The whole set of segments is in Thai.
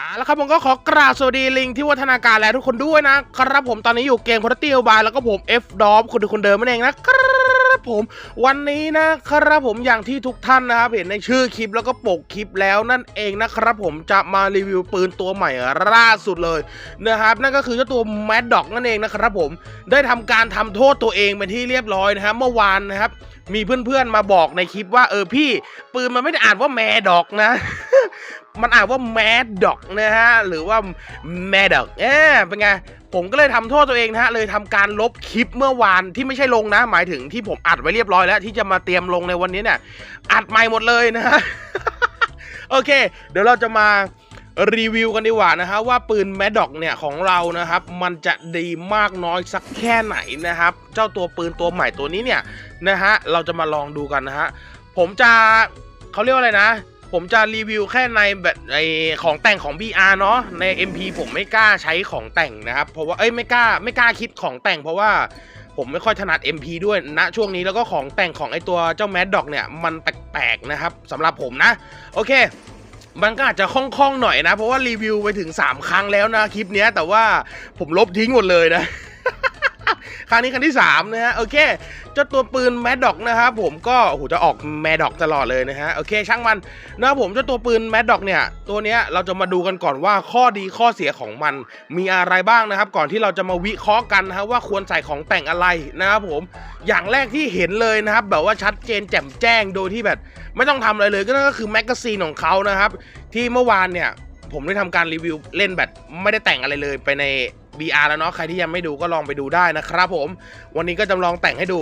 อ่าแล้วครับผมก็ขอกราบสวัสดีลิงที่วัฒนาการและทุกคนด้วยนะครับผมตอนนี้อยู่เกมพอร์ตี้บายแล้วก็ผม F d o p คนดูคนเดิมนั่นเองนะครับผมวันนี้นะครับผมอย่างที่ทุกท่านนะครับเห็นในชื่อคลิปแล้วก็ปกคลิปแล้วนั่นเองนะครับผมจะมารีวิวปืนตัวใหม่ล่าสุดเลยนะครับนั่นก็คือเจ้าตัวแมดด็อกนั่นเองนะครับผมได้ทำการทำโทษตัวเองเป็นที่เรียบร้อยนะครับเมื่อวานนะครับมีเพื่อนๆมาบอกในคลิปว่าเออพี่ปืนมันไม่ได้อ่านว่าแมดด็อกนะ มันอ่านว่าแมดด็อกนะฮะ หรือว่าแมดด็อกเอ๊เป็นไง ผมก็เลยทำโทษตัวเองนะฮะ เลยทำการลบคลิปเมื่อวานที่ไม่ใช่ลงนะ หมายถึงที่ผมอัดไว้เรียบร้อยแล้ว ที่จะมาเตรียมลงในวันนี้เนี่ย อัดใหม่หมดเลยนะฮะ โอเค เดี๋ยวเราจะมารีวิวกันดีกว่านะฮะว่าปืนแมดด็อกเนี่ยของเรานะครับ มันจะดีมากน้อยสักแค่ไหนนะครับ เจ้าตัวปืนตัวใหม่ตัวนี้เนี่ยนะฮะเราจะมาลองดูกันนะฮะผมจะเขาเรียกว่าอะไรนะ ผมจะรีวิวแค่ในแบบไอของแต่งของ BR เนาะใน MP ผมไม่กล้าใช้ของแต่งนะครับ เพราะว่าเอ้ยไม่กล้าไม่กล้าคิดของแต่งเพราะว่าผมไม่ค่อยถนัด MP ด้วยณช่วงนี้แล้วก็ของแต่งของไอตัวเจ้าแมดด็อกเนี่ย มันแปลกๆนะครับสำหรับผมนะ โอเค มันก็อาจจะคล่องๆหน่อยนะ เพราะว่ารีวิวไปถึง 3 ครั้งแล้วนะคลิปนี้แต่ว่าผมลบทิ้งหมดเลยนะ ครั้งนี้ครั้งที่3นะฮะโอเคเจ้าตัวปืนแมดด็อกนะครับผมก็โอ้โหจะออกแมดด็อกตลอดเลยนะฮะโอเคช่างมันนะครับผมเจ้าตัวปืนแมดด็อกเนี่ยตัวเนี้ยเราจะมาดูกันก่อนว่าข้อดีข้อเสียของมัน มีอะไรบ้างนะครับ ก่อนที่เราจะมาวิเคราะห์กันนะฮะว่าควรใส่ของแต่งอะไรนะครับผมอย่างแรกที่เห็นเลยนะครับแบบว่าชัดเจนแจ่มแจ้งโดยที่แบบ ไม่ต้องทำอะไรเลยก็นั่นก็คือแมกกาซีนของเขานะครับที่เมื่อวานเนี่ยผมได้ทำการรีวิวเล่นแบบไม่ได้แต่งอะไรเลยไปใน BR แล้วเนาะใครที่ยังไม่ดูก็ลองไปดูได้นะครับผม วันนี้ก็จำลองแต่งให้ดู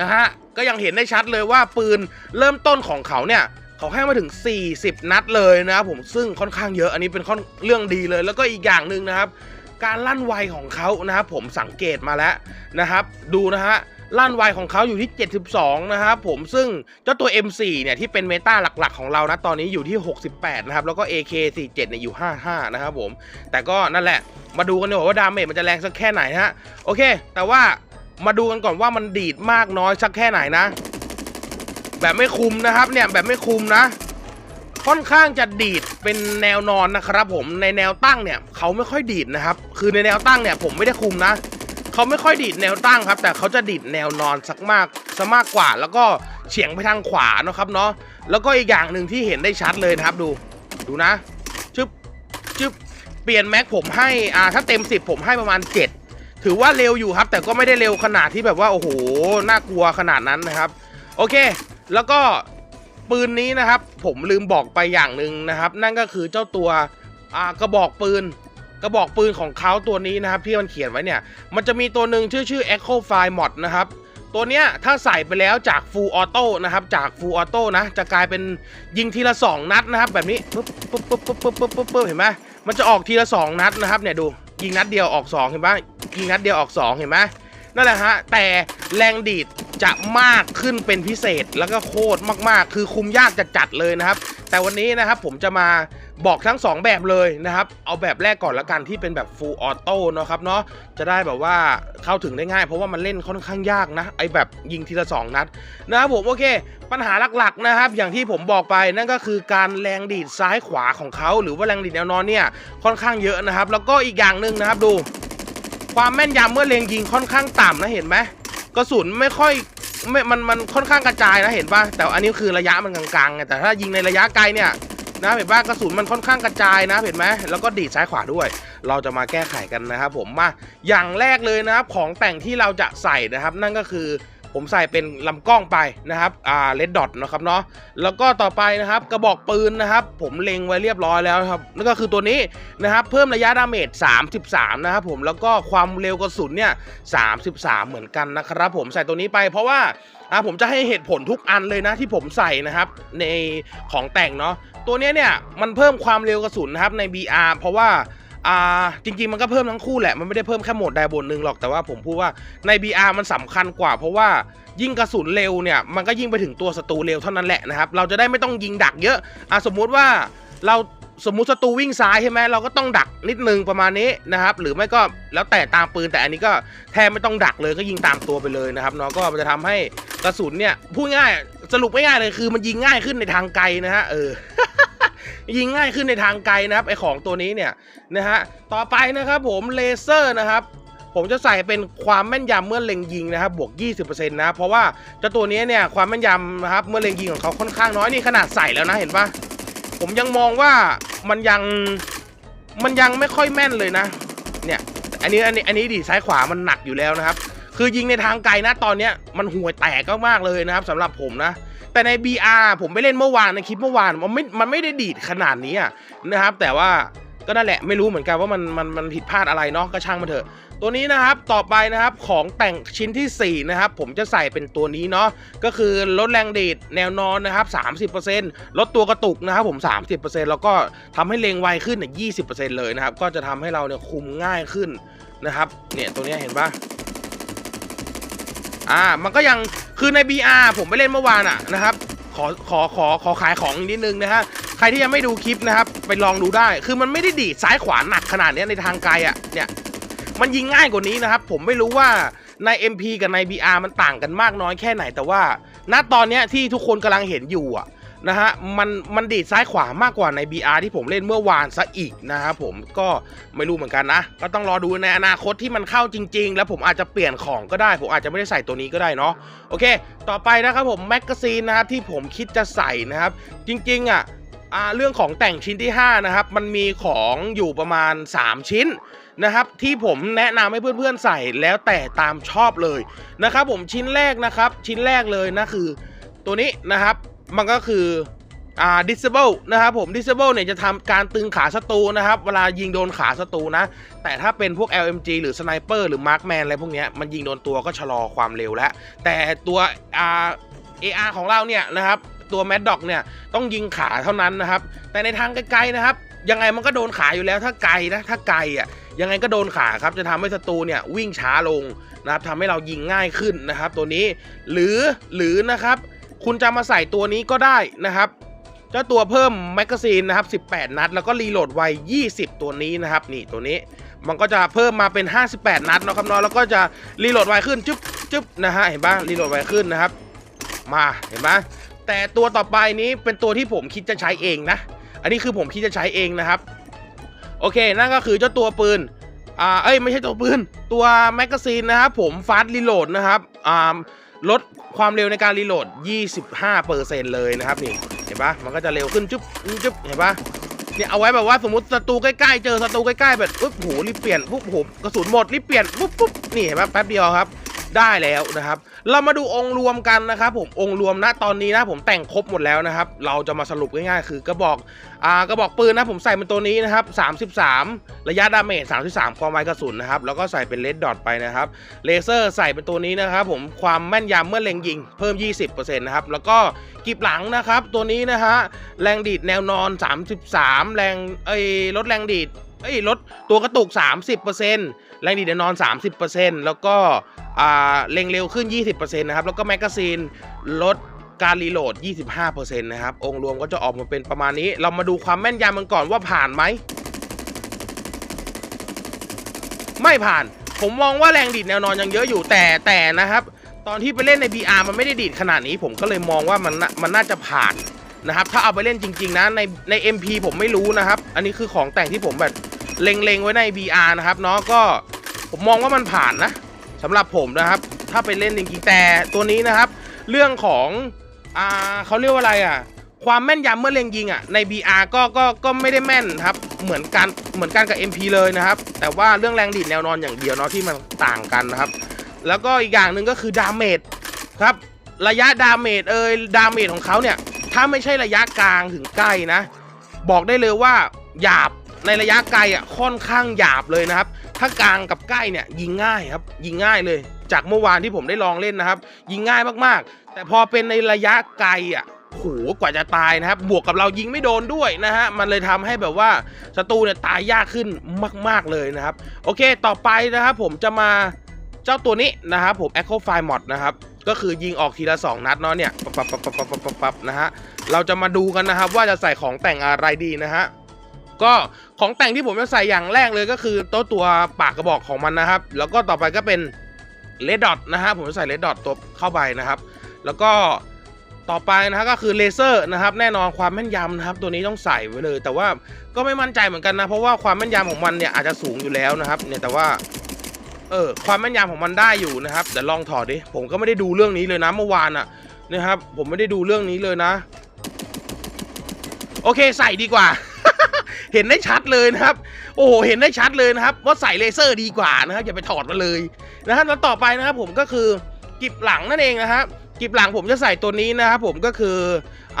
นะฮะก็ยังเห็นได้ชัดเลยว่าปืนเริ่มต้นของเขาเนี่ยเขาให้มาถึง 40 นัดเลยนะครับผมซึ่งค่อนข้างเยอะอันนี้เป็นค่อนเรื่องดีเลย แล้วก็อีกอย่างหนึ่งนะครับ การลั่นไวของเขานะครับผมสังเกตมาแล้วนะครับ ดูนะฮะ ลั่นไวของเขาอยู่ที่ 72 นะครับผมซึ่งเจ้าตัว M4 เนี่ยที่เป็นเมตาหลักๆของเรานะตอนนี้อยู่ที่ 68 นะครับ แล้วก็ AK47 เนี่ยอยู่ 55 นะครับผม แต่ก็นั่นแหละ มาดูกันดีกว่าว่าดาเมจมันจะแรงสักแค่ไหนนะฮะ โอเค แต่ว่ามาดูกันก่อนว่ามันดีดมากน้อยสักแค่ไหนนะ แบบไม่คุมนะครับเนี่ยแบบไม่คุมนะค่อนข้างจะดีดเป็นแนวนอนนะครับผมในแนวตั้งเนี่ยเขาไม่ค่อยดีดนะครับ คือในแนวตั้งเนี่ยผมไม่ได้คุมนะ เขาไม่ค่อยดีดแนวตั้งครับ แต่เขาจะดีดแนวนอนสักมากซะมากกว่า แล้วก็เฉียงไปทางขวานะครับเนาะแล้วก็อีกอย่างหนึ่งที่เห็นได้ชัดเลยนะครับดู ดูนะชึบชึบเปลี่ยนแม็กผมให้อ่าถ้าเต็ม 10 ผมให้ประมาณ 7 ถือว่าเร็วอยู่ครับ แต่ก็ไม่ได้เร็วขนาดที่แบบว่าโอ้โหน่ากลัวขนาดนั้นนะครับ โอเค แล้วก็ปืนนี้นะครับ ผมลืมบอกไปอย่างหนึ่งนะครับ นั่นก็คือเจ้าตัวอากระบอกปืน กระบอกปืนของเขาตัวนี้นะครับที่มันเขียนไว้เนี่ย มันจะมีตัวหนึ่งชื่อชื่อ Echo File Mod นะครับตัวเนี้ยถ้าใส่ไปแล้วจาก Full Auto นะครับจาก Full Auto นะจะกลายเป็นยิงทีละ 2 นัดนะครับ แบบนี้ปุ๊บปุ๊บปุ๊บปุ๊บปุ๊บปุ๊บปุ๊บปุ๊บเห็นไหมมันจะออกทีละ 2 นัดนะครับเนี่ยดูยิงนัดเดียวออก 2 เห็นไหมยิงนัดเดียวออก 2 เห็นไหมนั่นแหละฮะแต่แรงดีดจะมากขึ้นเป็นพิเศษแล้วก็โคตรมากๆ คือคุมยากจะจัดเลยนะครับ แต่วันนี้นะครับผมจะมา บอกทั้ง 2 แบบเลยนะครับ เอาแบบแรกก่อนละกันที่เป็นแบบ full auto เนะครับเนาะจะได้แบบว่าเข้าถึงได้ง่าย เพราะว่ามันเล่นค่อนข้างยากนะ ไอแบบยิงทีละ 2 นัดนะครับผมโอเค ปัญหาหลักๆนะครับ อย่างที่ผมบอกไปนั่นก็คือการแรงดีดซ้ายขวาของเขา หรือว่าแรงดีดแนวนอนเนี่ยค่อนข้างเยอะนะครับ แล้วก็อีกอย่างหนึ่งนะครับดู ความแม่นยำเมื่อเลงยิงค่อนข้างต่ำนะเห็นไหมกระสุนไม่ค่อยไม่มันมันค่อนข้างกระจายนะเห็นปะแต่อันนี้คือระยะมันกลางๆไงแต่ถ้ายิงในระยะไกลเนี่ย นะเห็นปะกระสุนมันค่อนข้างกระจายนะเห็นไหมแล้วก็ดีดซ้ายขวาด้วย เราจะมาแก้ไขกันนะครับผมมาอย่างแรกเลยนะครับของแต่งที่เราจะใส่นะครับ นั่นก็คือผมใส่เป็นลำกล้องไปนะครับ อ่าเลดดอทนะครับเนาะ แล้วก็ต่อไปนะครับกระบอกปืนนะครับ ผมเล็งไว้เรียบร้อยแล้วครับ นั่นก็คือตัวนี้นะครับ เพิ่มระยะดาเมจ 33 นะครับผม แล้วก็ความเร็วกระสุนเนี่ย 33 เหมือนกันนะครับผมใส่ตัวนี้ไปเพราะว่า อ่าผมจะให้เหตุผลทุกอันเลยนะที่ผมใส่นะครับ ในของแต่งเนาะตัวนี้เนี่ยมันเพิ่มความเร็วกระสุนนะครับใน BR เพราะว่าอ่าจริงๆมันก็เพิ่มทั้งคู่แหละมันไม่ได้เพิ่มแค่โหมดใดโหมดหนึ่งหรอกแต่ว่าผมพูดว่าใน BR มันสำคัญกว่า เพราะว่ายิ่งกระสุนเร็วเนี่ยมันก็ยิ่งไปถึงตัวศัตรูเร็วเท่านั้นแหละนะครับเราจะได้ไม่ต้องยิงดักเยอะอะสมมุติว่าเรา สมมุติศัตรูวิ่งซ้ายใช่ไหมเราก็ต้องดักนิดนึงประมาณนี้นะครับ หรือไม่ก็แล้วแต่ตามปืนแต่อันนี้ก็แทบไม่ต้องดักเลยก็ยิงตามตัวไปเลยนะครับเนาะก็มันจะทำให้กระสุนเนี่ยพูดง่ายสรุปง่ายเลยคือมันยิงง่ายขึ้นในทางไกลนะฮะเออยิงง่ายขึ้นในทางไกลนะครับไอของตัวนี้เนี่ยนะฮะต่อไปนะครับผมเลเซอร์นะครับผมจะใส่เป็นความแม่นยำเมื่อเล็งยิงนะครับบวก 20%นะเพราะว่าเจ้าตัวนี้เนี่ยความแม่นยำนะครับเมื่อเล็งยิงของเขาค่อนข้างน้อยนี่ขนาดใส่แล้วนะเห็นปะ ผมยังมองว่ามันยังมันยังไม่ค่อยแม่นเลยนะ เนี่ย อันนี้อันนี้อันนี้ดีซ้ายขวามันหนักอยู่แล้วนะครับ คือยิงในทางไกลนะตอนเนี้ยมันห่วยแตกมากเลยนะครับสำหรับผมนะ แต่ใน BR ผมไปเล่นเมื่อวานในคลิปเมื่อวานมันไม่มันไม่ได้ดีดขนาดนี้นะครับ แต่ว่า ก็นั่นแหละไม่รู้เหมือนกันว่ามันมันมันผิดพลาดอะไรเนาะก็ช่างมันเถอะ ตัวนี้นะครับต่อไปนะครับของแต่งชิ้นทีสี่4นะครับผมจะใส่เป็นตัวนี้เนาะก็คือลดแรงดีดแนวนอนนะครับ 30%ลดตัวกระตุกนะครับผม 30%แล้วก็ทำให้เลงไวขึ้นเนี่ย20%เลยนะครับก็จะทำให้เราเนี่ยคุมง่ายขึ้นนะครับเนี่ยตัวนี้เห็นปะอ่ามันก็ยังคือใน BR ผมไปเล่นเมื่อวานอะนะครับขอขอขอขอขายของนิดนึงนะฮะ ใครที่ยังไม่ดูคลิปนะครับ ไปลองดูได้ คือมันไม่ได้ดีดซ้ายขวาหนักขนาดนี้ในทางไกลอะเนี่ย มันยิงง่ายกว่านี้นะครับ ผมไม่รู้ว่าใน MP กับใน BR มันต่างกันมากน้อยแค่ไหน แต่ว่า ณ ตอนนี้ที่ทุกคนกำลังเห็นอยู่อะนะฮะ มัน มันดีดซ้ายขวามากกว่าใน BR ที่ผมเล่นเมื่อวานซะอีกนะครับผม ก็ไม่รู้เหมือนกันนะ ก็ต้องรอดูในอนาคตที่มันเข้าจริง ๆ แล้วผมอาจจะเปลี่ยนของก็ได้ ผมอาจจะไม่ได้ใส่ตัวนี้ก็ได้เนาะ โอเค ต่อไปนะครับผมแมกกาซีนนะครับที่ผมคิดจะใส่นะครับ จริงๆอะ อ่าเรื่องของแต่งชิ้นที่ 5 นะครับ มันมีของอยู่ประมาณ 3 ชิ้นนะครับที่ผมแนะนำให้เพื่อนๆใส่แล้วแต่ตามชอบเลยนะครับผมชิ้นแรกนะครับ ชิ้นแรกเลยนะคือ ตัวนี้นะครับมันก็คืออ่า disable นะครับผม disable เนี่ยจะทำการตึงขาศัตรูนะครับ เวลายิงโดนขาศัตรูนะ แต่ถ้าเป็นพวก LMG หรือ Sniper หรือ Markman อะไรพวกนี้มันยิงโดนตัวก็ชะลอความเร็วแล้ว แต่ตัวอ่า AR ของเราเนี่ยนะครับ ตัว Mad Dog เนี่ยต้องยิงขาเท่านั้นนะครับ แต่ในทางไกลๆนะครับ ยังไงมันก็โดนขาอยู่แล้วถ้าไกลนะถ้าไกลอะยังไงก็โดนขาครับจะทำให้ศัตรูเนี่ยวิ่งช้าลงนะครับทำให้เรายิงง่ายขึ้นนะครับ ตัวนี้หรือหรือนะครับ คุณจะมาใส่ตัวนี้ก็ได้นะครับเจ้าตัวเพิ่มแมกกาซีนนะครับ 18 นัด แล้วก็รีโหลดไว 20 ตัวนี้นะครับ นี่ตัวนี้ มันก็จะเพิ่มมาเป็น 58 นัดนะครับเนาะแล้วก็จะรีโหลดไวขึ้น จึ๊บจึ๊บนะฮะ เห็นปะรีโหลดไวขึ้นนะครับ มา เห็นไหม แต่ตัวต่อไปนี้เป็นตัวที่ผมคิดจะใช้เองนะ อันนี้คือผมคิดจะใช้เองนะครับ โอเค นั่นก็คือเจ้าตัวปืน อ่า เอ้ย ไม่ใช่ตัวปืน ตัวแมกกาซีนนะครับ ผมฟาสต์รีโหลดนะครับ อ่า ลดความเร็วในการรีโหลด 25%เลยนะครับนี่ เห็นปะมันก็จะเร็วขึ้นจุ๊บจุ๊บเห็นปะเนี่ยเอาไว้แบบว่าสมมติศัตรูใกล้ๆ เจอศัตรูใกล้ๆแบบปุ๊บโหรีบเปลี่ยนปุ๊บโหกระสุนหมดรีบเปลี่ยนปุ๊บปุ๊บนี่เห็นปะแป๊บเดียวครับ ได้แล้วนะครับ เรามาดูองค์รวมกันนะครับ ผมองค์รวมนะตอนนี้นะผมแต่งครบหมดแล้วนะครับ เราจะมาสรุปง่ายๆคือกระบอกอ่ากระบอกปืนนะผมใส่เป็นตัวนี้นะครับ 33 ระยะดาเมจ 33 ความไวกระสุนนะครับ แล้วก็ใส่เป็นเลดดอทไปนะครับ เลเซอร์ใส่เป็นตัวนี้นะครับ ผมความแม่นยำเมื่อเล็งยิงเพิ่ม 20%นะครับ แล้วก็กิบหลังนะครับ ตัวนี้นะฮะแรงดีดแนวนอน 33 แรงเอ้ยลดแรงดีดเอ้ยลดตัวกระตุก 30%แรงดีดแนวนอน 30%แล้วก็ เล็งเร็วขึ้น 20%นะครับแล้วก็แมกกาซีนลดการรีโหลด 25%นะครับ องค์รวมก็จะออกมาเป็นประมาณนี้ เรามาดูความแม่นยำมันก่อนว่าผ่านไหม ไม่ผ่าน ผมมองว่าแรงดีดแนวนอนยังเยอะอยู่แต่แต่นะครับ ตอนที่ไปเล่นใน BR มันไม่ได้ดีดขนาดนี้ ผมก็เลยมองว่ามันมันน่าจะผ่านนะครับ ถ้าเอาไปเล่นจริง ๆ นะ ในใน MP ผมไม่รู้นะครับ อันนี้คือของแต่งที่ผมแบบเล็งๆไว้ใน BR นะครับเนาะก็ผมมองว่ามันผ่านนะ สำหรับผมนะครับ ถ้าไปเล่นจริงๆแต่ตัวนี้นะครับ เรื่องของอ่าเขาเรียกว่าอะไรอะ ความแม่นยำเมื่อเล็งยิงอะใน BR ก็ก็ก็ไม่ได้แม่นครับ เหมือนกันเหมือนกันกับ MP เลยนะครับ แต่ว่าเรื่องแรงดีดแนวนอนอย่างเดียวเนาะที่มันต่างกันนะครับ แล้วก็อีกอย่างหนึ่งก็คือดาเมจครับระยะดาเมจเอยดาเมจของเขาเนี่ย ถ้าไม่ใช่ระยะกลางถึงใกล้นะ บอกได้เลยว่าหยาบในระยะไกลอะค่อนข้างหยาบเลยนะครับ ถ้ากลางกับใกล้เนี่ยยิงง่ายครับ ยิงง่ายเลย จากเมื่อวานที่ผมได้ลองเล่นนะครับ ยิงง่ายมากๆ แต่พอเป็นในระยะไกลอะโหกว่าจะตายนะครับ บวกกับเรายิงไม่โดนด้วยนะฮะ มันเลยทำให้แบบว่าศัตรูเนี่ยตายยากขึ้นมาก ๆเลยนะครับ โอเค ต่อไปนะครับผมจะมาเจ้าตัวนี้นะครับผม Echo Fire Mod นะครับ ก็คือยิงออกทีละ 2 นัดเนาะเนี่ย ปับปับปั๊บปั๊บปั๊บปั๊บปั๊บนะฮะ เราจะมาดูกันนะครับว่าจะใส่ของแต่งอะไรดีนะฮะ ก็ของแต่งที่ผมจะใส่อย่างแรกเลยก็คือตัวตัวปากกระบอกของมันนะครับ แล้วก็ต่อไปก็เป็นเลดดอทนะฮะผมจะใส่เลดดอทตัวเข้าไปนะครับ แล้วก็ต่อไปนะฮะก็คือเลเซอร์นะครับ แน่นอนความแม่นยำนะครับ ตัวนี้ต้องใส่ไว้เลย แต่ว่าก็ไม่มั่นใจเหมือนกันนะ เพราะว่าความแม่นยำของมันเนี่ยอาจจะสูงอยู่แล้วนะครับ เนี่ยแต่ว่าเออความแม่นยำของมันได้อยู่นะครับเดี๋ยวลองถอดดิผมก็ไม่ได้ดูเรื่องนี้เลยนะเมื่อวานอะนะครับ ผมไม่ได้ดูเรื่องนี้เลยนะ โอเคใส่ดีกว่า เห็นได้ชัดเลยนะครับ โอ้โหเห็นได้ชัดเลยนะครับ ว่าใส่เลเซอร์ดีกว่านะครับอย่าไปถอดมาเลยนะฮะแล้วต่อไปนะครับผมก็คือกิบหลังนั่นเองนะครับกิบหลังผมจะใส่ตัวนี้นะครับผมก็คือ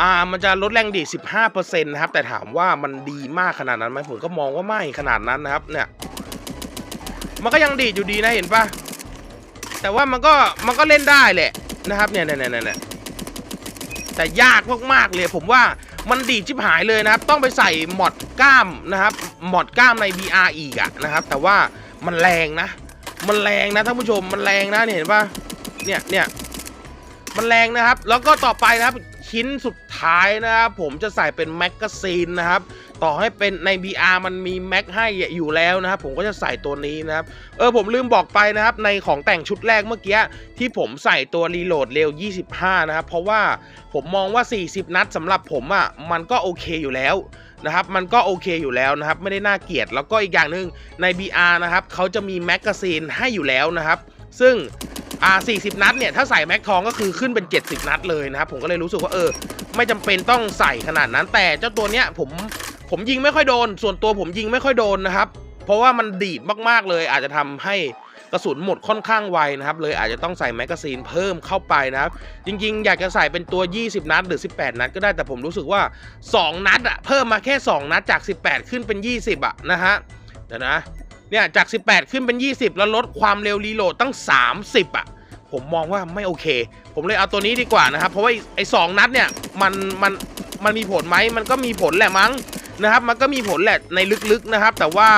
อ่ามันจะลดแรงดีด15%นะครับแต่ถามว่ามันดีมากขนาดนั้นไหมผมก็มองว่าไม่ขนาดนั้นนะครับเนี่ยมันก็ยังดีดอยู่ดีนะเห็นปะแต่ว่ามันก็มันก็เล่นได้แหละนะครับเนี่ยเนี่ยเนี่ยเนี่ยแต่ยากมากๆเลยผมว่า มันดีดชิบหายเลยนะครับ ต้องไปใส่มอดกล้ามนะครับมอดกล้ามใน VR อีกอะนะครับ แต่ว่ามันแรงนะ มันแรงนะท่านผู้ชมมันแรงนะเนี่ยเห็นปะเนี่ยเนี่ยมันแรงนะครับ แล้วก็ต่อไปนะครับชิ้นสุดท้ายนะครับผมจะใส่เป็นแมกกาซีนนะครับ ต่อให้เป็นใน VR มันมีแม็กให้อยู่แล้วนะครับ ผมก็จะใส่ตัวนี้นะครับเออผมลืมบอกไปนะครับในของแต่งชุดแรกเมื่อกี้ที่ผมใส่ตัวรีโหลดเร็ว 25 นะครับ เพราะว่าผมมองว่า 40 นัดสำหรับผมอะมันก็โอเคอยู่แล้วนะครับมันก็โอเคอยู่แล้วนะครับ ไม่ได้น่าเกลียดแล้วก็อีกอย่างหนึ่งใน VR นะครับเขาจะมีแมกกาซีนให้อยู่แล้วนะครับ ซึ่งอ่า40 นัดเนี่ย ถ้าใส่แม็กทองก็คือขึ้นเป็น 70 นัดเลยนะครับ ผมก็เลยรู้สึกว่าเออ ไม่จำเป็นต้องใส่ขนาดนั้นแต่เจ้าตัวเนี้ยผม ผมยิงไม่ค่อยโดน ส่วนตัวผมยิงไม่ค่อยโดนนะครับ เพราะว่ามันดีดมากๆเลย อาจจะทำให้กระสุนหมดค่อนข้างไวนะครับ เลยอาจจะต้องใส่แมกกาซีนเพิ่มเข้าไปนะครับ จริงๆ อยากจะใส่เป็นตัว 20 นัดหรือ 18 นัดก็ได้แต่ผมรู้สึกว่า 2 นัดอะเพิ่มมาแค่ 2 นัดจาก 18 ขึ้นเป็น 20อะนะฮะเดี๋ยวนะเนี่ยจาก 18 ขึ้นเป็น 20 แล้วลดความเร็วรีโหลดตั้ง 30อะผมมองว่าไม่โอเค ผมเลยเอาตัวนี้ดีกว่านะครับ เพราะว่าไอ้สองนัดเนี่ยมันมันมันมีผลไหมมันก็มีผลแหละมั้ง นะครับ มันก็มีผลแหละในลึกๆนะครับ แต่ว่า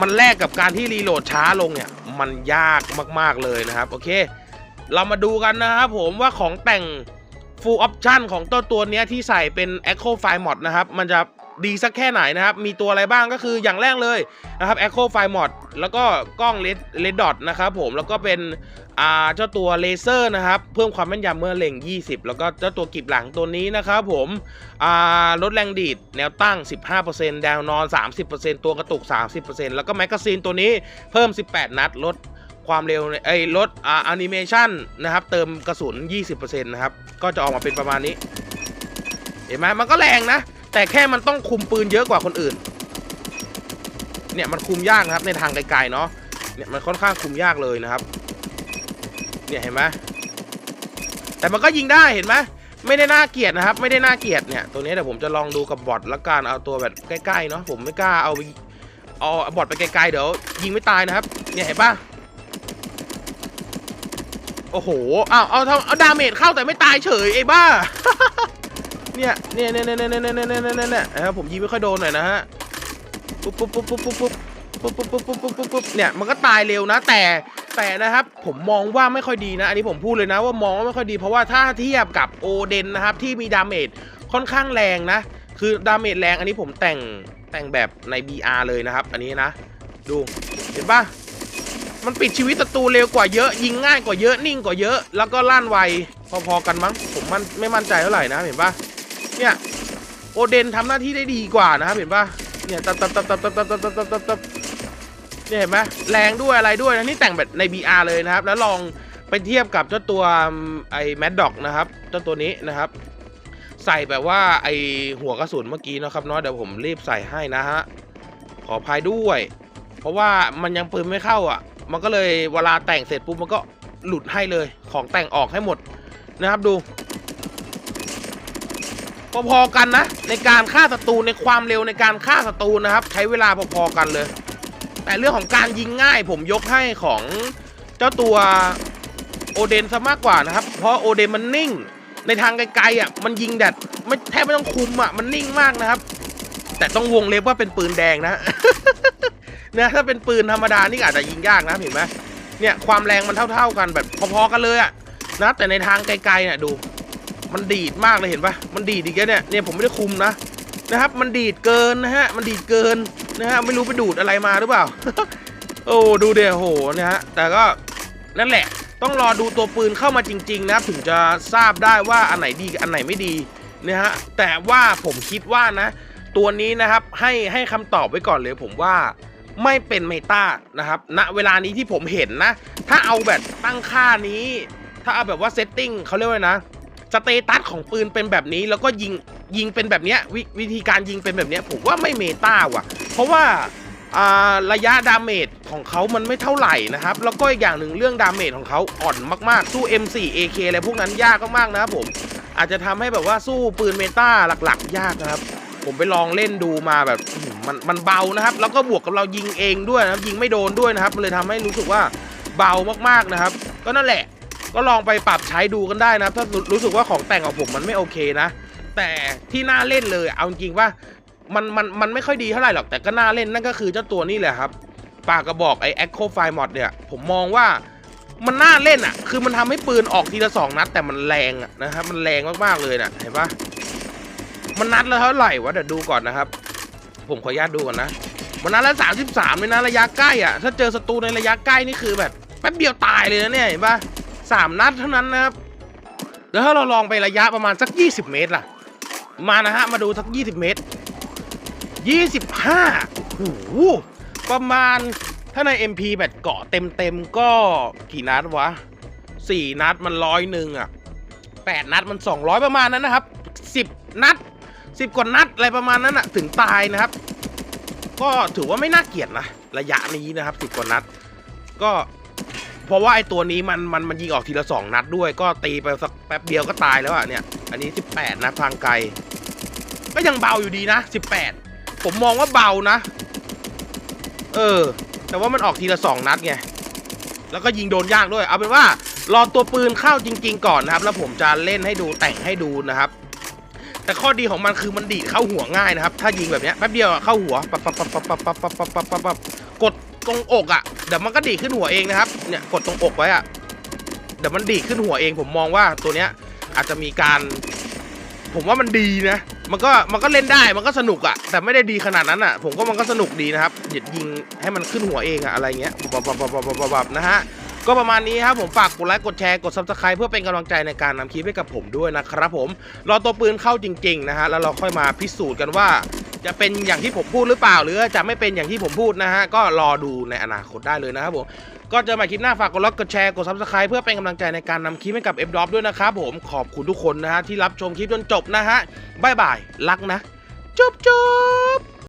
มันแลกกับการที่รีโหลดช้าลงเนี่ย มันยากมากๆเลยนะครับ โอเค เรามาดูกันนะครับผมว่าของแต่ง full option ของตัวตัวนี้ที่ใส่เป็น Echo File Mod นะครับ มันจะ ดีสักแค่ไหนนะครับ มีตัวอะไรบ้างก็คืออย่างแรกเลยนะครับ Echo File Mod แล้วก็กล้อง Red Red Dot นะครับผมแล้วก็เป็นอ่าเจ้าตัวเลเซอร์นะครับ เพิ่มความแม่นยำเมื่อเล็ง 20 แล้วก็เจ้าตัวกลีบหลังตัวนี้นะครับผมอ่าลดแรงดีดแนวตั้ง 15%แนวนอน 30%ตัวกระตุก 30%แล้วก็แมกกาซีนตัวนี้เพิ่ม 18 นัดลดความเร็วไอ้ลดอ่าแอนิเมชันนะครับเติมกระสุน 20%นะครับก็จะออกมาเป็นประมาณนี้ เห็นไหมมันก็แรงนะ แต่แค่มันต้องคุมปืนเยอะกว่าคนอื่น เนี่ยมันคุมยากนะครับในทางไกลๆเนาะ เนี่ยมันค่อนข้างคุมยากเลยนะครับ เนี่ยเห็นไหมแต่มันก็ยิงได้เห็นไหมไม่ได้น่าเกลียดนะครับ ไม่ได้น่าเกลียดเนี่ยตัวนี้เดี๋ยวผมจะลองดูกับบอทละกันเอาตัวแบบใกล้ๆเนาะผมไม่กล้าเอาเอาบอทไปไกลๆเดี๋ยวยิงไม่ตายนะครับ เนี่ยเห็นปะโอ้โหเอาเอาทำเอาดาเมจเข้าแต่ไม่ตายเฉยไอ้บ้า เนี่ยเนี่ยเนี่ยเนี่ยเนี่ยเนี่ยเนี่ยเนี่ยเนี่ยนะครับผมยิงไม่ค่อยโดนหน่อยนะฮะปุ๊บปุ๊บปุ๊บปุ๊บปุ๊บปุ๊บปุ๊บปุ๊บปุ๊บปุ๊บปุ๊บปุ๊บเนี่ยมันก็ตายเร็วนะแต่แต่นะครับผมมองว่าไม่ค่อยดีนะ อันนี้ผมพูดเลยนะว่ามองว่าไม่ค่อยดี เพราะว่าถ้าเทียบกับโอเดนนะครับที่มีดาเมจค่อนข้างแรงนะ คือดาเมจแรงอันนี้ผมแต่งแต่งแบบใน BR เลยนะครับ อันนี้นะ ดูเห็นปะมันปิดชีวิตศัตรูเร็วกว่าเยอะ ยิงง่ายกว่าเยอะนิ่งกว่าเยอะ แล้วก็ลั่นไวพอๆกันมั้งผมมันไม่มั่นใจเท่าไหร่นะเห็นปะ เนี่ยโอเดนทำหน้าที่ได้ดีกว่านะครับเห็นปะเนี่ยตับตับตับตับตับตับตับตับตับตับตับเนี่ยเห็นไหมแรงด้วยอะไรด้วยนะนี่แต่งแบบใน BR เลยนะครับ แล้วลองไปเทียบกับเจ้าตัวไอ้แมดด็อกนะครับเจ้าตัวนี้นะครับ ใส่แบบว่าไอหัวกระสุนเมื่อกี้นะครับเนาะเดี๋ยวผมรีบใส่ให้นะฮะขออภัยด้วย เพราะว่ามันยังปืนไม่เข้าอะ มันก็เลยเวลาแต่งเสร็จปุ๊บมันก็หลุดให้เลยของแต่งออกให้หมดนะครับดู พอๆกันนะ ในการฆ่าศัตรูในความเร็วในการฆ่าศัตรูนะครับ ใช้เวลาพอๆกันเลย แต่เรื่องของการยิงง่ายผมยกให้ของเจ้าตัวโอเดนซะมากกว่านะครับ เพราะโอเดนมันนิ่ง ในทางไกลๆอะมันยิงแดดไม่แทบไม่ต้องคุมอะมันนิ่งมากนะครับ แต่ต้องวงเล็บว่าเป็นปืนแดงนะเนี่ยถ้าเป็นปืนธรรมดานี่อาจจะยิงยากนะเห็นไหมเนี่ยความแรงมันเท่า ๆกันแบบพอๆกันเลยอะนะแต่ในทางไกลๆเนี่ยดู มันดีดมากเลยเห็นปะมันดีดอีกแล้วเนี่ยเนี่ยผมไม่ได้คุมนะนะครับ มันดีดเกินนะฮะ มันดีดเกินนะฮะไม่รู้ไปดูดอะไรมาหรือเปล่า โอ้ดูเดี๋ยวโหนะฮะแต่ก็นั่นแหละ ต้องรอดูตัวปืนเข้ามาจริง ๆ นะครับถึงจะทราบได้ว่าอันไหนดีกับอันไหนไม่ดีนะฮะแต่ว่าผมคิดว่านะ ตัวนี้นะครับให้ให้คำตอบไว้ก่อนเลยผมว่าไม่เป็นเมตานะครับณเวลานี้ที่ผมเห็นนะ ถ้าเอาแบบตั้งค่านี้ ถ้าเอาแบบว่าเซตติ้งเขาเรียกว่านะ สเตตัสของปืนเป็นแบบนี้แล้วก็ยิงยิงเป็นแบบเนี้ยววิธีการยิงเป็นแบบเนี้ยผมว่าไม่เมตาว่ะ เพราะว่าระยะดาเมจของเขามันไม่เท่าไหร่นะครับ แล้วก็อีกอย่างหนึ่งเรื่องดาเมจของเขาอ่อนมากๆสู้ M4 AK อะไรพวกนั้นยากมากๆนะครับผมอาจจะทำให้แบบว่าสู้ปืนเมตาหลักๆ ยากนะครับ ผมไปลองเล่นดูมาแบบมันมันเบานะครับ แล้วก็บวกกับเรายิงเองด้วยนะครับยิงไม่โดนด้วยนะครับมันเลยทำให้รู้สึกว่าเบามากๆนะครับ ก็นั่นแหละ ก็ลองไปปรับใช้ดูกันได้นะถ้ารู้สึกว่าของแต่งของผมมันไม่โอเคนะ แต่ที่น่าเล่นเลยเอาจริงว่ามันมันมันไม่ค่อยดีเท่าไหร่หรอกแต่ก็น่าเล่นนั่นก็คือเจ้าตัวนี้แหละครับปากกระบอกไอ้ Echo Fire Mod เนี่ย ผมมองว่ามันน่าเล่นอะ คือมันทำให้ปืนออกทีละสองนัด แต่มันแรงอะนะครับมันแรงมากๆเลยน่ะเห็นปะมันนัดแล้วเท่าไหร่วะเดี๋ยวดูก่อนนะครับ ผมขออนุญาตดูก่อนนะมันนัดละสามสิบสามเลยนะระยะใกล้อะถ้าเจอศัตรูในระยะใกล้นี่คือแบบแป๊บเดียวตายเลยนะเนี่ยเห็นปะ สามนัดเท่านั้นนะครับแล้วถ้าเราลองไประยะประมาณสัก 20 เมตรล่ะ มานะฮะ มาดูสัก 20 เมตร 25โอ้โหประมาณถ้าใน MP แบบเกาะเต็มเต็มๆก็กี่นัดวะ 4 นัดมันร้อยหนึ่งอะ 8 นัดมัน 200 ประมาณนั้นนะครับ 10 นัด 10 กว่านัดอะไรประมาณนั้นอะ ถึงตายนะครับ ก็ถือว่าไม่น่าเกลียดนะ ระยะนี้นะครับ 10 กว่านัด ก็ เพราะว่าไอ้ตัวนี้มันมันมันยิงออกทีละสองนัดด้วย ก็ตีไปสักแป๊บเดียวก็ตายแล้วอะเนี่ย อันนี้ 18นัดทางไกล ก็ยังเบาอยู่ดีนะ 18 ผมมองว่าเบานะ เออ แต่ว่ามันออกทีละสองนัดไง แล้วก็ยิงโดนยากด้วย เอาเป็นว่ารอตัวปืนเข้าจริง ๆ ก่อนนะครับ แล้วผมจะเล่นให้ดูแต่งให้ดูนะครับแต่ข้อดีของมันคือมันดีดเข้าหัวง่ายนะครับ ถ้ายิงแบบนี้แป๊บเดียวเข้าหัวปั๊บปั๊บปั๊บปั๊บปั๊บปั๊บปั๊บปั๊บปั๊บปั๊บกด ตรงอกอะเดี๋ยวมันก็ดีขึ้นหัวเองนะครับเนี่ยกดตรงอกไว้อะเดี๋ยวมันดีขึ้นหัวเองผมมองว่าตัวเนี้ยอาจจะมีการ ผมว่ามันดีนะ มันก็มันก็เล่นได้มันก็สนุกอะแต่ไม่ได้ดีขนาดนั้นอะผมก็มันก็สนุกดีนะครับหยุดยิงให้มันขึ้นหัวเองอะอะไรเงี้ยบับบับบับบับบับบับนะฮะก็ประมาณนี้ครับผมฝากกดไลค์กดแชร์กด subscribe เพื่อเป็นกำลังใจในการนำคลิปให้กับผมด้วยนะครับผมรอตัวปืนเข้าจริง ๆ นะฮะแล้วเราค่อยมาพิสูจน์กันว่า จะเป็นอย่างที่ผมพูดหรือเปล่า หรือจะไม่เป็นอย่างที่ผมพูดนะฮะ ก็รอดูในอนาคตได้เลยนะครับผมก็เจอใหม่คลิปหน้าฝากกดไลค์กดแชร์กด subscribe เพื่อเป็นกำลังใจในการนำคลิปให้กับ f d o p ด้วยนะครับผมขอบคุณทุกคนนะฮะที่รับชมคลิปจนจบนะฮะบ๊ายบายรักนะจุ๊บจุ๊บ